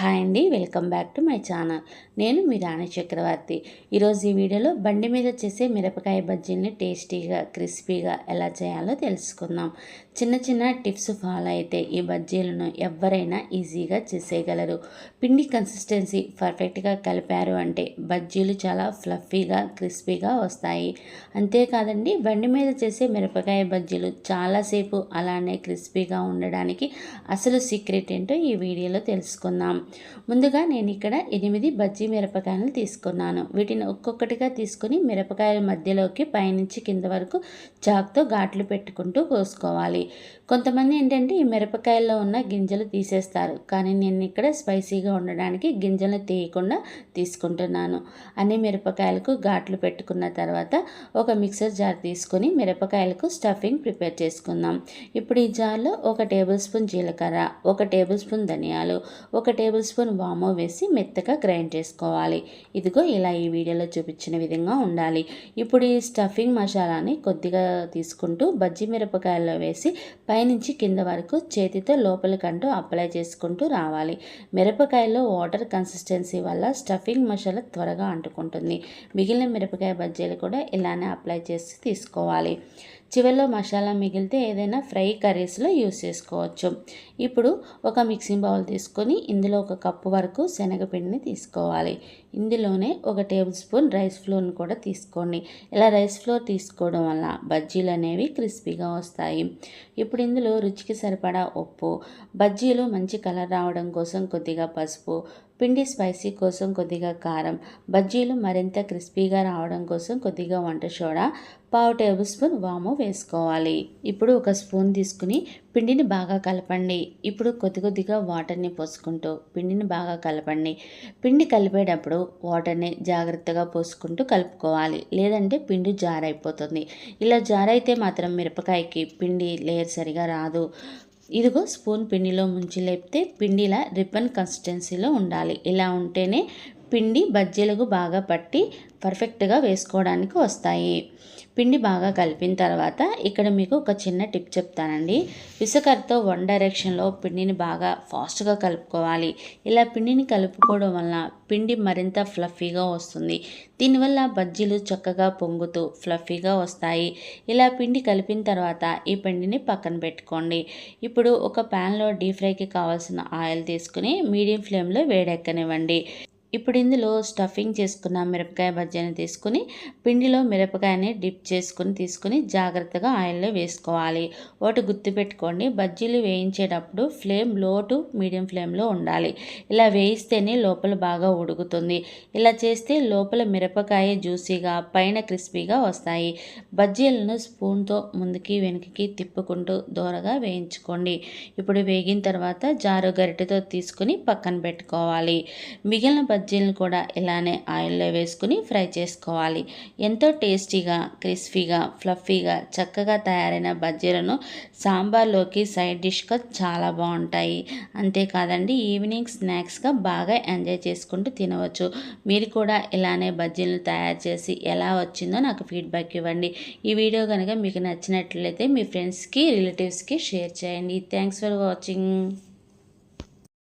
Hi అండి welcome back to my channel. నేను మీ రాణి చక్రవర్తి. ఈరోజు ఈ వీడియోలో బండి మీద చేసే మిరపకాయ బజ్జీల్ని టేస్టీగా క్రిస్పీగా ఎలా చేయాలో తెలుసుకుందాం. చిన్న చిన్న టిప్స్ ఫాలో అయితే ఈ బజ్జీలను ఎవరైనా ఈజీగా చేసేయగలరు. పిండి కన్సిస్టెన్సీ పర్ఫెక్ట్గా కలిపారు అంటే బజ్జీలు చాలా ఫ్లఫీగా క్రిస్పీగా వస్తాయి. అంతేకాదండి బండి మీద చేసే మిరపకాయ బజ్జీలు చాలాసేపు అలానే క్రిస్పీగా ఉండడానికి అసలు సీక్రెట్ ఏంటో ఈ వీడియోలో తెలుసుకుందాం. ముందుగా నేను ఇక్కడ ఎనిమిది బజ్జీ మిరపకాయలను తీసుకున్నాను. వీటిని ఒక్కొక్కటిగా తీసుకుని మిరపకాయల మధ్యలోకి పైనుంచి కింద వరకు చాక్తో ఘాట్లు పెట్టుకుంటూ కోసుకోవాలి. కొంతమంది ఏంటంటే ఈ మిరపకాయల్లో ఉన్న గింజలు తీసేస్తారు. కానీ నేను ఇక్కడ స్పైసీగా ఉండడానికి గింజలు తీయకుండా తీసుకుంటున్నాను. అన్ని మిరపకాయలకు ఘాట్లు పెట్టుకున్న తర్వాత ఒక మిక్సర్ జార్ తీసుకొని మిరపకాయలకు స్టఫింగ్ ప్రిపేర్ చేసుకుందాం. ఇప్పుడు ఈ జార్లో ఒక టేబుల్ స్పూన్ జీలకర్ర ఒక టేబుల్ స్పూన్ ధనియాలు ఒక టేబుల్ టేబుల్ స్పూన్ వామో వేసి మెత్తగా గ్రైండ్ చేసుకోవాలి. ఇదిగో ఇలా ఈ వీడియోలో చూపించిన విధంగా ఉండాలి. ఇప్పుడు ఈ స్టఫింగ్ మసాలాని కొద్దిగా తీసుకుంటూ బజ్జి మిరపకాయల్లో వేసి పైనుంచి కింద వరకు చేతితో లోపలికంటూ అప్లై చేసుకుంటూ రావాలి. మిరపకాయలో వాటర్ కన్సిస్టెన్సీ వల్ల స్టఫింగ్ మసాలా త్వరగా అంటుకుంటుంది. మిగిలిన మిరపకాయ బజ్జీలు కూడా ఇలానే అప్లై చేసి తీసుకోవాలి. చివరిలో మసాలా మిగిలితే ఏదైనా ఫ్రై కర్రీస్లో యూస్ చేసుకోవచ్చు. ఇప్పుడు ఒక మిక్సింగ్ బౌల్ తీసుకొని ఇందులో ఒక కప్పు వరకు శనగపిండిని తీసుకోవాలి. ఇందులోనే ఒక టేబుల్ స్పూన్ రైస్ ఫ్లోర్ని కూడా తీసుకోండి. ఇలా రైస్ ఫ్లోర్ తీసుకోవడం వల్ల బజ్జీలు అనేవి క్రిస్పీగా వస్తాయి. ఇప్పుడు ఇందులో రుచికి సరిపడా ఉప్పు బజ్జీలు మంచి కలర్ రావడం కోసం కొద్దిగా పసుపు పిండి స్పైసీ కోసం కొద్దిగా కారం బజ్జీలు మరింత క్రిస్పీగా రావడం కోసం కొద్దిగా వంట సోడా పావు టేబుల్ స్పూన్ వాము వేసుకోవాలి. ఇప్పుడు ఒక స్పూన్ తీసుకుని పిండిని బాగా కలపండి. ఇప్పుడు కొద్ది కొద్దిగా వాటర్ని పోసుకుంటూ పిండిని బాగా కలపండి. పిండి కలిపేటప్పుడు వాటర్ని జాగ్రత్తగా పోసుకుంటూ కలుపుకోవాలి. లేదంటే పిండి జారైపోతుంది. ఇలా జారైతే మాత్రం మిరపకాయకి పిండి లేయర్ సరిగా రాదు. ఇదిగో స్పూన్ పిండిలో ముంచి లేపితే పిండిలా రిబ్బన్ కన్సిస్టెన్సీలో ఉండాలి. ఇలా ఉంటేనే పిండి బజ్జీలకు బాగా పట్టి పర్ఫెక్ట్గా వేసుకోవడానికి వస్తాయి. పిండి బాగా కలిపిన తర్వాత ఇక్కడ మీకు ఒక చిన్న టిప్ చెప్తానండి. విసకర్తో వన్ డైరెక్షన్లో పిండిని బాగా ఫాస్ట్గా కలుపుకోవాలి. ఇలా పిండిని కలుపుకోవడం వల్ల పిండి మరింత ఫ్లఫీగా వస్తుంది. దీనివల్ల బజ్జీలు చక్కగా పొంగుతూ ఫ్లఫీగా వస్తాయి. ఇలా పిండి కలిపిన తర్వాత ఈ పిండిని పక్కన పెట్టుకోండి. ఇప్పుడు ఒక ప్యాన్లో డీప్ ఫ్రైకి కావాల్సిన ఆయిల్ తీసుకుని మీడియం ఫ్లేమ్లో వేడెక్కనివ్వండి. ఇప్పుడు ఇందులో స్టఫింగ్ చేసుకున్న మిరపకాయ బజ్జీని తీసుకుని పిండిలో మిరపకాయని డిప్ చేసుకుని తీసుకుని జాగ్రత్తగా ఆయిల్లో వేసుకోవాలి. ఒకటి గుర్తుపెట్టుకోండి బజ్జీలు వేయించేటప్పుడు ఫ్లేమ్లో టు మీడియం ఫ్లేమ్లో ఉండాలి. ఇలా వేయిస్తేనే లోపల బాగా ఉడుకుతుంది. ఇలా చేస్తే లోపల మిరపకాయ జ్యూసీగా పైన క్రిస్పీగా వస్తాయి. బజ్జీలను స్పూన్తో ముందుకి వెనుకకి తిప్పుకుంటూ దూరగా వేయించుకోండి. ఇప్పుడు వేగిన తర్వాత జారు గరిటెతో తీసుకుని పక్కన పెట్టుకోవాలి. మిగిలిన బజ్జీలను కూడా ఇలానే ఆయిల్లో వేసుకుని ఫ్రై చేసుకోవాలి. ఎంతో టేస్టీగా క్రిస్పీగా ఫ్లఫీగా చక్కగా తయారైన బజ్జీలను సాంబార్లోకి సైడ్ డిష్గా చాలా బాగుంటాయి. అంతేకాదండి ఈవినింగ్ స్నాక్స్గా బాగా ఎంజాయ్ చేసుకుంటూ తినవచ్చు. మీరు కూడా ఇలానే బజ్జీలను తయారు చేసి ఎలా వచ్చిందో నాకు ఫీడ్బ్యాక్ ఇవ్వండి. ఈ వీడియో కనుక మీకు నచ్చినట్లయితే మీ ఫ్రెండ్స్కి రిలేటివ్స్కి షేర్ చేయండి. Thanks for watching.